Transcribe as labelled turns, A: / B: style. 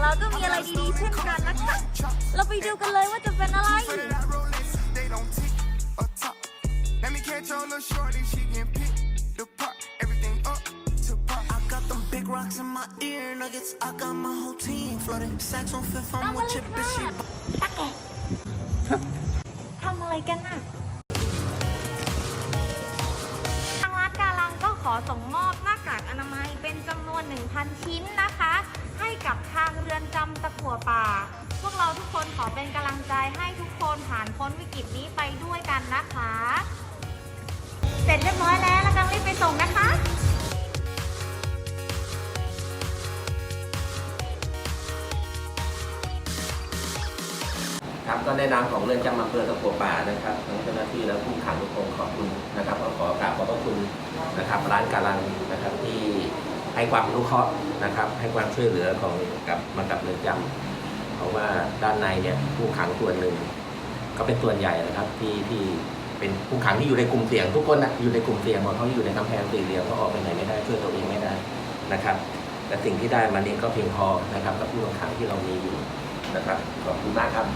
A: ของเราก็มีอะไรดีๆเช่นกันนะคะเราไปดูกันเลยว่าจะเป็นอะไร
B: They don't tick or talk. Let me catch your little shorty, she can pick the part. Everything up to par.
C: I got them big rocks in my ear nuggets. I got my whole team flooded. Sax on fifth,
A: เอา
C: I'm
A: มา
C: with
A: เลย
C: your
A: ค่ะ
C: bitch. She
A: ตะแกะทำอะไรกันน่ะ ทางร้านกาลังก็ขอส่งมอบหน้ากากอนามัยเป็นจำนวน 1,000 ชิ้นนะคะ ให้กับทางเรือนจำ ตะกั่วป่า พวกเราทุกคนขอเป็นกำลังใจให้ทุกคนผ่านพ้นวิกฤตนี้ไปด้วยกันนะคะ เสร็จเรียบร้อยแล้วแล้วกำลังรีบไปส่งนะคะ
D: ครับก็ในนามของเรือนจำอำเภอตะกัวป่านะครับทั้งเจ้าหน้าที่และผู้ขังทุกคนขอบคุณนะครับก็ขอกราบขอบพระคุณนะครับร้านการันนะครับที่ ให้ความอนุเคราะห์นะครับ ให้ความช่วยเหลือของกับมากับเรือนจำเพราะว่าด้านในเนี่ยผู้ขังส่วนหนึ่ง ก็เป็นส่วนใหญ่นะครับที่ที่เป็นผู้ขังที่อยู่ในกลุ่มเสี่ยงทุกคนนะอยู่ในกลุ่มเสี่ยงหมดเขาอยู่ในกำแพงสี่เหลี่ยมเขาออกไปไหนไม่ได้ช่วยตัวเองไม่ได้นะครับแต่สิ่งที่ได้มานี้ก็เพียงพอนะครับกับผู้ต้องขังที่เรามีอยู่นะครับขอบคุณมากครับ